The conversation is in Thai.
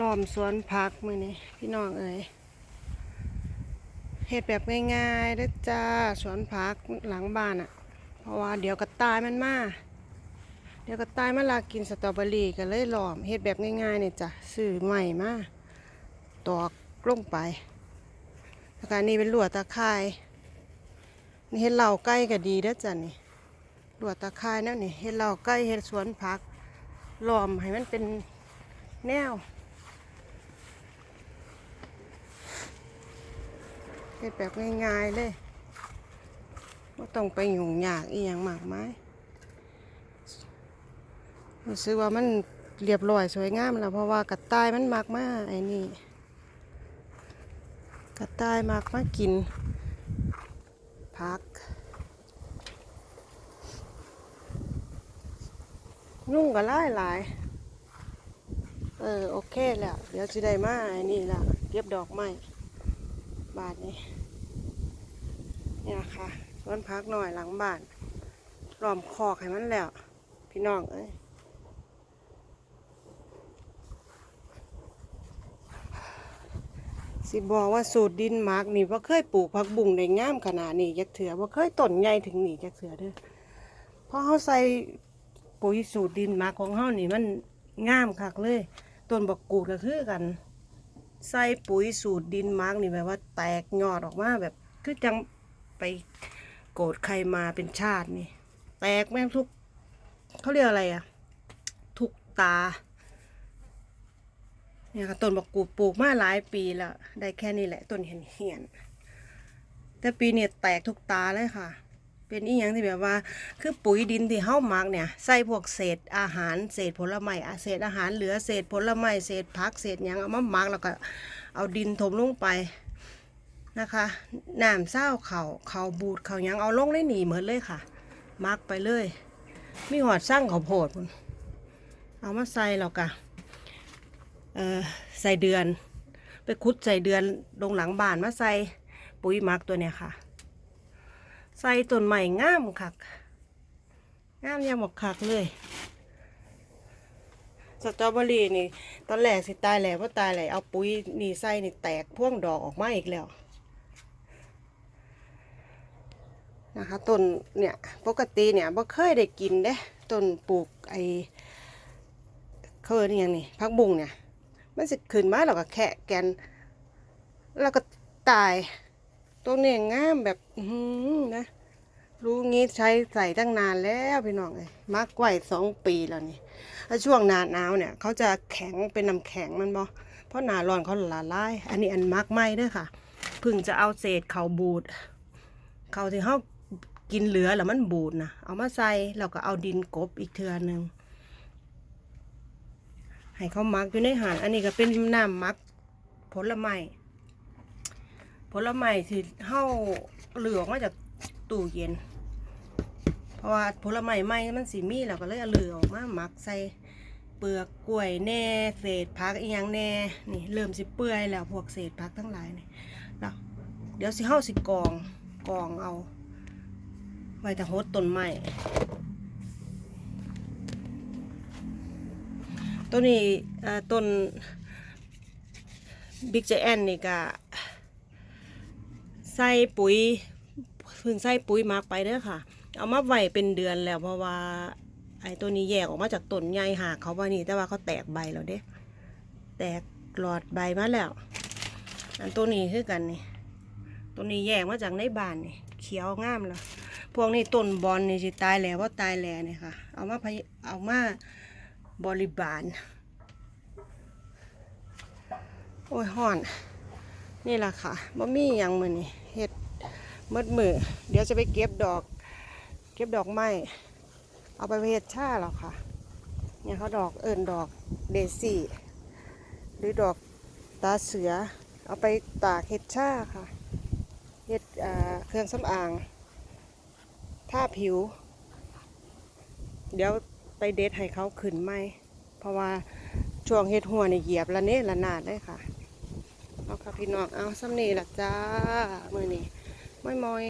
ล้อมสวนผักมือนี่พี่น้องเอ๋ยเฮ็ดแบบง่ายๆเด้จ้าสวนผักหลังบ้านอะ่ะ เพราะว่าเดี๋ยวกระต่ายมันมาเดี๋ยวกระต่ายมาลากินสตรอเบอรี่ก็เลยล้อมเฮ็ดแบบง่ายๆเนี่ยจ้ะซื้อใหม่มาตอกลงไปแล้วก็อันนี้เป็นลวดตะไคร้นี่เฮ็ดเหล่าใกล้ก็ดีเด้อจ้ะนี่ลวดตะไคร้นั่นนี่เฮ็ดเหล่าใกล้เฮ็ดสวนผักล้อมให้มันเป็นแนว เฮ็ดแบบง่ายๆเลยไม่ต้องไปยุ่งยากอีหยังมากมายรู้สึกว่ามันเรียบร้อยสวยงามแล้วเพราะว่ากระต่ายมันมักมาไอ้นี่กระต่ายมักมากินผักยุ่งก็หลายหลายเออโอเคแล้ว เดี๋ยวจะได้มาไอ้นี่ละเก็บดอกไม้ บาทนี้เนี่ยค่ะสวนพักหน่อยหลังบ้านล้อมคอกให้มันแล้ว พี่น้องเอ้ยสิบอกว่าสูตรดินหมักนี่ว่าเคยปลูกผักบุ้งได้งามขนาดนี้จักเถือว่าเคยต้นใหญ่ถึงนี่จักเถือเด้อเพราะเขาใส่ปุ๋ยสูตรดินหมักของเขานี่มันงามคักเลยต้นบักกูดก็คือกัน ใส่ปุ๋ยสูตรดินมาร์กนี่แบบว่าแตกยอดออกมาแบบคือจังไปโกรธใครมาเป็นชาตินี่ แตกแม่งทุกเขาเรียกอะไรอะทุกตาเนี่ยค่ะต้นบักกูปลูกมาหลายปีแล้ว ได้แค่นี้แหละต้นเห็นเหียนแต่ปีเนี่ยแตกทุกตาเลยค่ะ เป็นอีหยังที่แบบว่า คือปุ๋ยดินที่เฮ้ามักเนี่ยใส่พวกเศษอาหารเศษผลไม้เศษอาหารเหลือเศษผลไม้เศษผักเศษหยังเอามาหมักแล้วก็เอาดินถมลงไปนะคะน้ำเศร้าเขาเขาบูดเขายังเอาลงได้หนีเหมือนเลยค่ะหมักไปเลย มีหอดสร้างเขาโพดเอามาใส่แล้วก็เออใส่เดือน ไปคุดใส่เดือนลงหลังบ้านมาใส่ปุ๋ยหมักตัวเนี้ยค่ะ ใส่ต้นใหม่งามคักงามยังหมกคักเลย สตรอเบอรี่นี่ ตอนแรกสิตายแหล่ว่าตายแหล่เอาปุ๋ยนี่ใส่นี่แตกพ่วงดอกออกมาอีกแล้วนะคะต้นเนี่ยปกติเนี่ยบ่เคยได้กินเด้ต้นปลูกไอเคยนี่ยังนี่พักบุ้งเนี่ย มันสิขึ้นมาแล้วก็แคะแกน แล้วก็ตาย ตัวเนี่ยงามแบบหือนะรู้งี้ใช้ใส่ตั้งนานแล้วพี่น้องเลยมักไว้สองปีแล้วนี่แล้วช่วงหนาหนาวเนี่ย เขาจะแข็งเป็นน้ำแข็งมันบอเพราะหนาร้อนเขาละลาย อันนี้อันมักไหมเด้วยค่ะเพึ่งจะเอาเศษเขาบูดเขาที่เขากินเหลือแล้วมันบูดนะเอามาใส่แล้วก็เอาดินกบอีกเทือหนึ่งให้เขามักอยู่ในหานอันนี้ก็เป็นน้ำมักผลไม้ ผลไม้ที่เฮาเหลือออกมาจากตู้เย็น เพราะว่าผลไม้ใหม่มันสีมีแล้วก็เลยเอาเหลือออกมาหมักใส่เปลือกกล้วยแน่เศษผักอีหยังแน่นี่เริ่มสิเปื่อยแล้วพวกเศษผักทั้งหลายนี่แล้วเดี๋ยวสิเฮาสิกองกองเอาไว้แต่โฮดต้นไม้ต้นนี้ต้นบิ๊กเจแอนนี่ก็ ใส่ปุ๋ยเพิ่งใส่ปุ๋ยมักไปเด้อค่ะ เอามาไว้เป็นเดือนแล้วเพราะว่าไอ้ตัวนี้แยกออกมาจากต้นใหญ่หากเขาว่านี่แต่ว่าเขาแตกใบแล้วเด้ แตกหลอดใบมาแล้ว อันตัวนี้คือกันนี่ ตัวนี้แยกมาจากในบ้านนี่ เขียวงามแล้ว พวกนี้ต้นบอลนี่สิตายแล้วว่าตายแล้วนี่ค่ะ เอามาพยเอามาบริบาล โอ้ยห่อน นี่แหละค่ะบ่มีหยังมือนี่เฮ็ดมืดมือเดี๋ยวจะไปเก็บดอก เก็บดอกไม้เอาไปเฮ็ดชาแล้วค่ะเนี่ยเขาดอกเอิญดอกเดซี่หรือดอกตาเสือ เอาไปตากเฮ็ดชาค่ะเฮ็ดอ่าเครื่องสำอางท่าผิว เดี๋ยวไปเด็ดให้เขาขึ้นไหมเพราะว่าช่วงเฮ็ดหัวนี่เหยียบละเนละนาดเลยค่ะ เอาค่ะพี่น้องเอาซ้ำนี่ละจ้ามือนี่มอยมอย